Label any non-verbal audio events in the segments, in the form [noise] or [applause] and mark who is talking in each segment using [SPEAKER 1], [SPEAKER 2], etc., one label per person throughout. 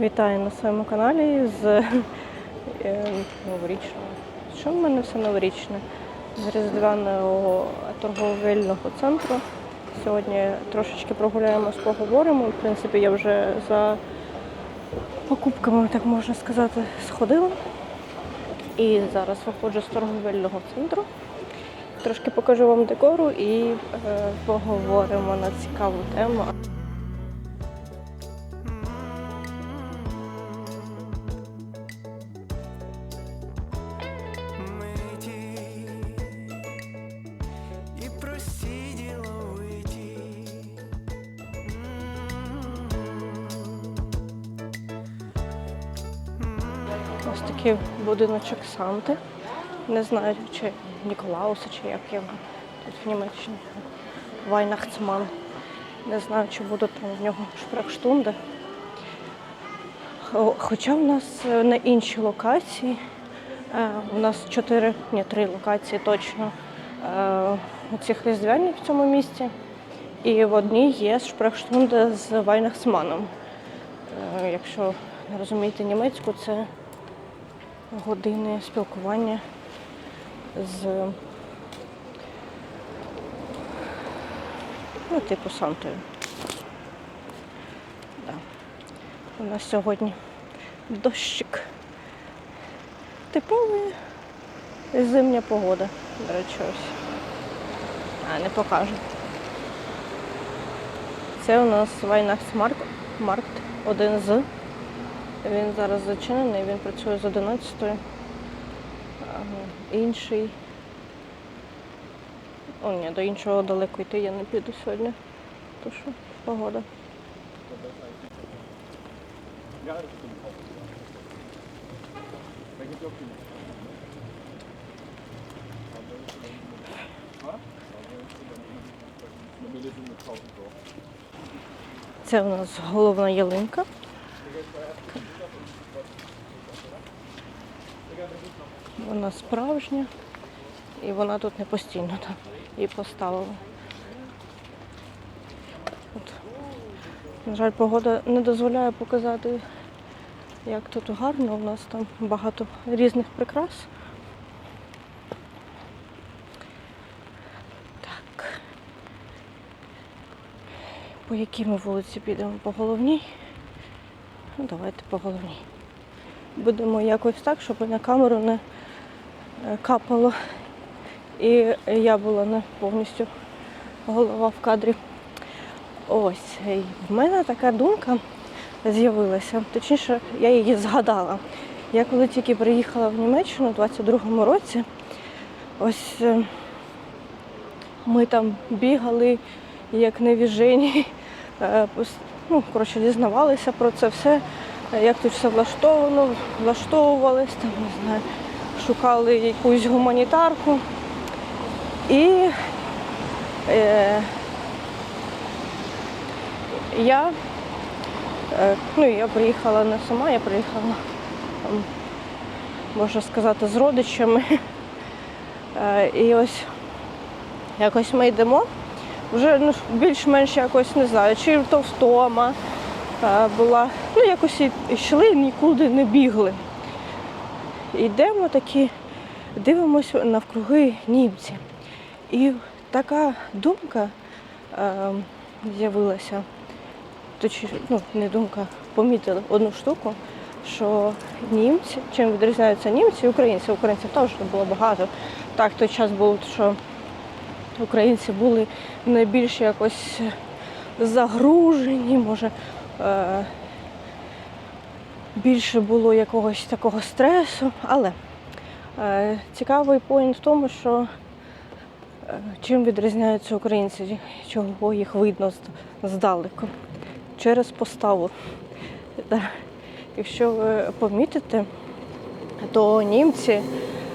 [SPEAKER 1] Вітаю на своєму каналі з е, новорічного. Що в мене все новорічне? З різдвяного торговельного центру. Сьогодні трошечки прогуляємось, поговоримо. В принципі, я вже за покупками, так можна сказати, сходила. І зараз виходжу з торговельного центру. Трошки покажу вам декору і е, поговоримо на цікаву тему. Ось такий будиночок Санти. Не знаю, чи Ніколауса, чи як його тут в Німеччині. Вайнахцман. Не знаю, чи будуть там в нього шпрехштунди. Хоча в нас е, на іншій локації, е, у нас чотири, ні, три локації точно е, цих різдвяні в цьому місті. І в одній є шпрехштунди з Вайнахцманом. Е, Якщо не розумієте німецьку, це години спілкування з ну, типу Сантою. Да. У нас сьогодні дощик. Типова зимня погода, до речі, ось. А, не покажу. Це у нас Вайнахсмаркт, маркт, один з. Він зараз зачинений, він працює з 11. Інший. О, ні, до іншого далеко йти я не піду сьогодні. То що погода. Це у нас головна ялинка. Вона справжня і вона тут не постійно там її поставили. От. На жаль, погода не дозволяє показати, як тут гарно. У нас там багато різних прикрас. Так. По якій ми вулиці підемо? По головній? Ну, давайте по головній. Будемо якось так, щоб на камеру не капало. І я була не повністю голова в кадрі. Ось, і в мене така думка з'явилася. Точніше, я її згадала. Я коли тільки приїхала в Німеччину у 22-му році, ось е, ми там бігали як невіжені, е, ну, коротше, дізнавалися про це все, е, як тут все влаштовано, влаштовувались, там, не знаю, шукали якусь гуманітарку. І е, я, е, ну, я приїхала не сама, я приїхала, там, можна сказати, з родичами. Е, і ось якось ми йдемо. Вже ну, більш-менш якось не знаю, чи то втома е, була. Ну, якось йшли, нікуди не бігли. Йдемо такі, дивимося навкруги німці. І така думка е, з'явилася, ну, не думка, помітили одну штуку, що німці, чим відрізняються німці і українці. Українців теж було багато. Так, той час був, що українці були найбільш якось загружені, може. Е, більше було якогось такого стресу, але е, цікавий поінт в тому, що е, чим відрізняються українці, чого їх видно здалеку, через поставу. Да. Якщо ви помітите, то німці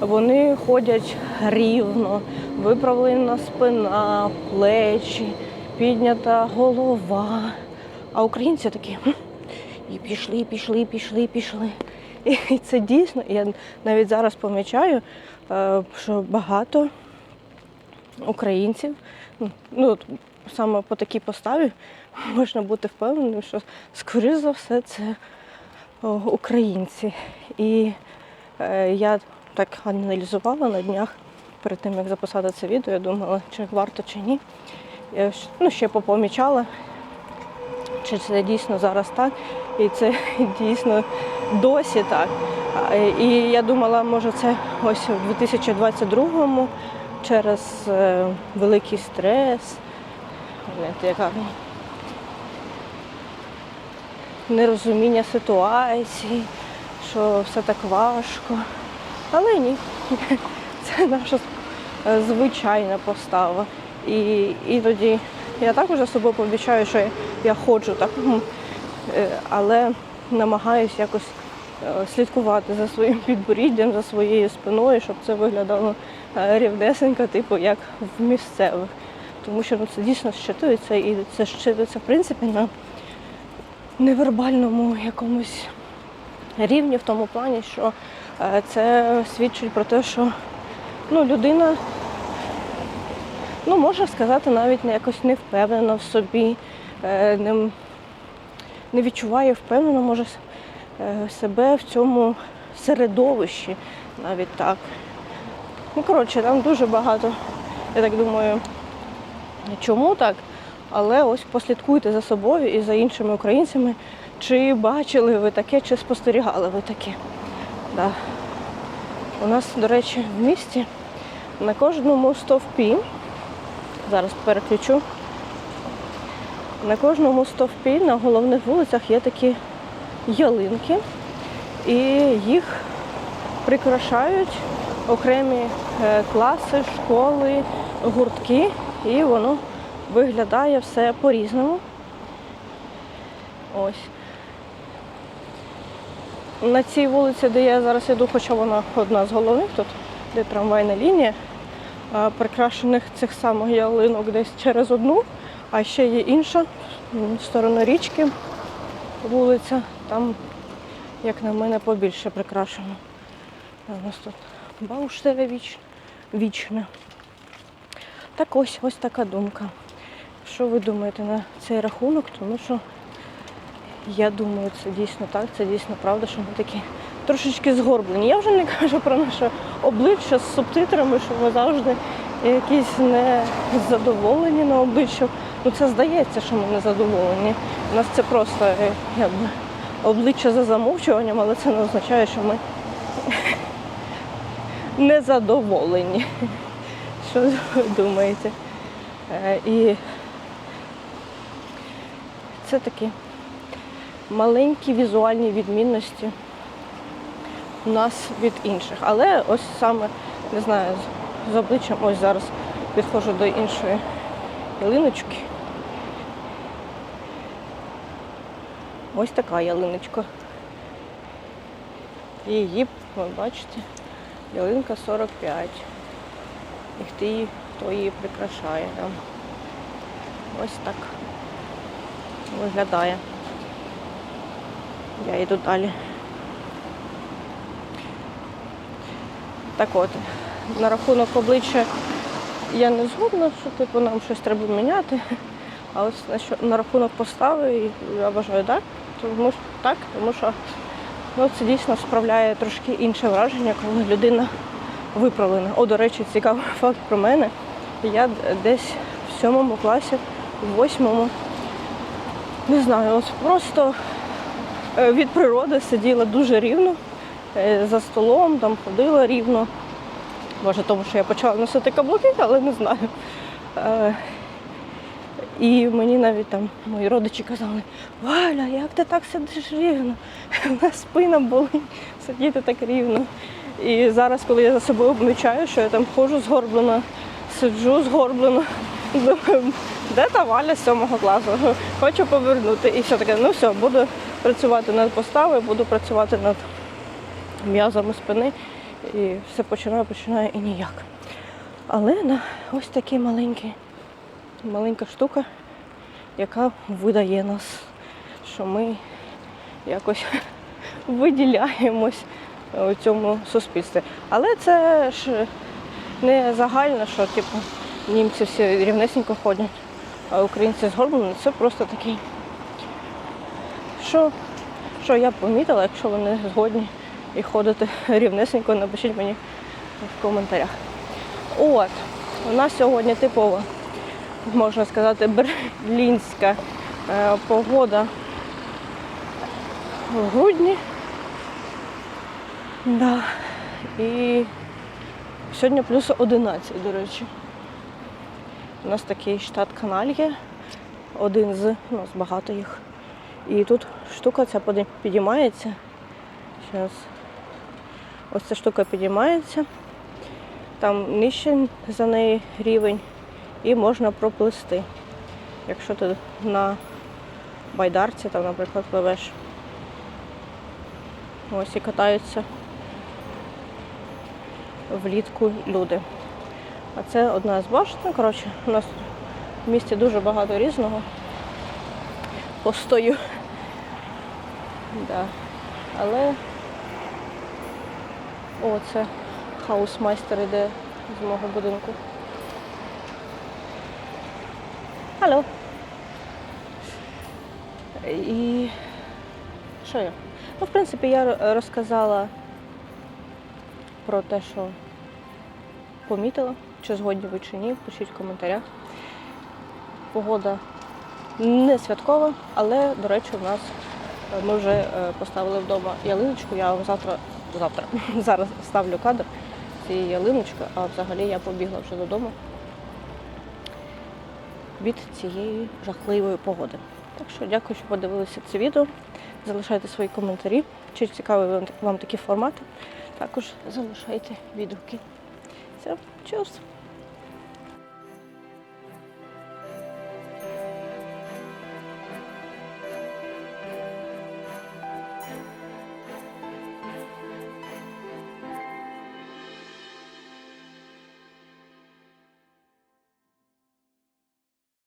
[SPEAKER 1] вони ходять рівно, виправлена спина, плечі, піднята голова. А українці такі «Хм, і пішли, пішли, пішли, пішли. [laughs] І це дійсно, я навіть зараз помічаю, е, що багато українців, ну от саме по такій поставі [laughs] можна бути впевненим, що скоріш за все це українці. І е, я так аналізувала на днях перед тим, як записати це відео, я думала, чи варто чи ні. Я ну, ще попомічала, чи це дійсно зараз так, і це [laughs] дійсно досі так. І я думала, може, це ось у 2022-му через е, великий стрес, яка нерозуміння ситуації, що все так важко. Але ні, [laughs] це наша е, звичайна постава. І іноді я також за собою пообіцяю, що я, ходжу так, е, але намагаюся якось е, слідкувати за своїм підборіддям, за своєю спиною, щоб це виглядало е, рівнесенько, типу як в місцевих. Тому що ну, це дійсно щитується і це щитується в принципі на невербальному якомусь рівні, в тому плані, що це свідчить про те, що ну, людина, ну, можна сказати, навіть не якось не впевнена в собі, е, не, не відчуває впевнено, може, е, себе в цьому середовищі, навіть так. Ну, коротше, там дуже багато, я так думаю, чому так, але ось послідкуйте за собою і за іншими українцями, чи бачили ви таке, чи спостерігали ви таке. Да. У нас, до речі, в місті на кожному стовпі, зараз переключу, на кожному стовпі на головних вулицях є такі ялинки, і їх прикрашають окремі е, класи, школи, гуртки, і воно виглядає все по-різному. Ось. На цій вулиці, де я зараз іду, хоча вона одна з головних тут, де трамвайна лінія, прикрашених цих самих ялинок десь через одну, а ще є інша, сторону річки вулиця, там, як на мене, побільше прикрашено. У нас тут бауштеве віч... вічне. Так ось, ось така думка. Що ви думаєте на цей рахунок? Тому що я думаю, це дійсно так, це дійсно правда, що ми такі трошечки згорблені. Я вже не кажу про наше обличчя з субтитрами, що ми завжди якісь незадоволені на обличчя. Ну це здається, що ми незадоволені. У нас це просто е, якби, обличчя за замовчуванням, але це не означає, що ми [laughs] незадоволені. [laughs] Що ви думаєте? Е, І це такі маленькі візуальні відмінності нас від інших. Але ось саме, не знаю, з- обличчям, ось зараз підходжу до іншої ялиночки. Ось така ялиночка. Її, ви бачите, ялинка 45. І хто її, хто її прикрашає. Там. Ось так виглядає. Я йду далі. Так от, на рахунок обличчя я не згодна, що типу, нам щось треба міняти. А на, рахунок постави я вважаю так. Тому що так, тому що ну, це дійсно справляє трошки інше враження, коли людина виправлена. О, до речі, цікавий [laughs] факт про мене. Я десь в сьомому класі, в восьмому, не знаю, ось просто е, від природи сиділа дуже рівно за столом, там ходила рівно. Може, тому що я почала носити каблуки, але не знаю. Е, І мені навіть там мої родичі казали, Валя, як ти так сидиш рівно? У нас спина болить сидіти так рівно. І зараз, коли я за собою помічаю, що я там ходжу згорблена, сиджу згорблено, думаю, де та Валя з сьомого класу? Хочу повернути. І все таке, ну все, буду працювати над поставою, буду працювати над м'язами спини. І все починаю, починаю і ніяк. Але на ось такий маленький, маленька штука, яка видає нас, що ми якось [laughs] виділяємось у цьому суспільстві. Але це ж не загально, що типу, німці всі рівнесенько ходять, а українці згорблені. Це просто такий, що що я помітила, якщо ви не згодні і ходите [laughs] рівнесенько, напишіть мені в коментарях. От, у нас сьогодні типова, можна сказати, берлінська е, погода в грудні. Да. І сьогодні плюс 11, до речі. У нас такий штат канальє, один з, ну, з багато їх. І тут штука ця підіймається. Зараз. Ось ця штука підіймається. Там нижче за неї рівень і можна проплисти. Якщо ти на байдарці, там, наприклад, пливеш. Ось і катаються влітку люди. А це одна з башт. Коротше, у нас в місті дуже багато різного. Постою. Да. Але о, це хаусмайстер іде з мого будинку. Алло. І що я? Ну, в принципі, я розказала про те, що помітила, чи згодні ви чи ні, пишіть в коментарях. Погода не святкова, але, до речі, у нас е, ми вже е, поставили вдома ялиночку. Я вам завтра, завтра, [laughs] зараз ставлю кадр цієї ялиночки, а взагалі я побігла вже додому від цієї жахливої погоди. Так що дякую, що подивилися це відео. Залишайте свої коментарі, чи цікаві вам- такі формати. Також залишайте відгуки. Все, чус!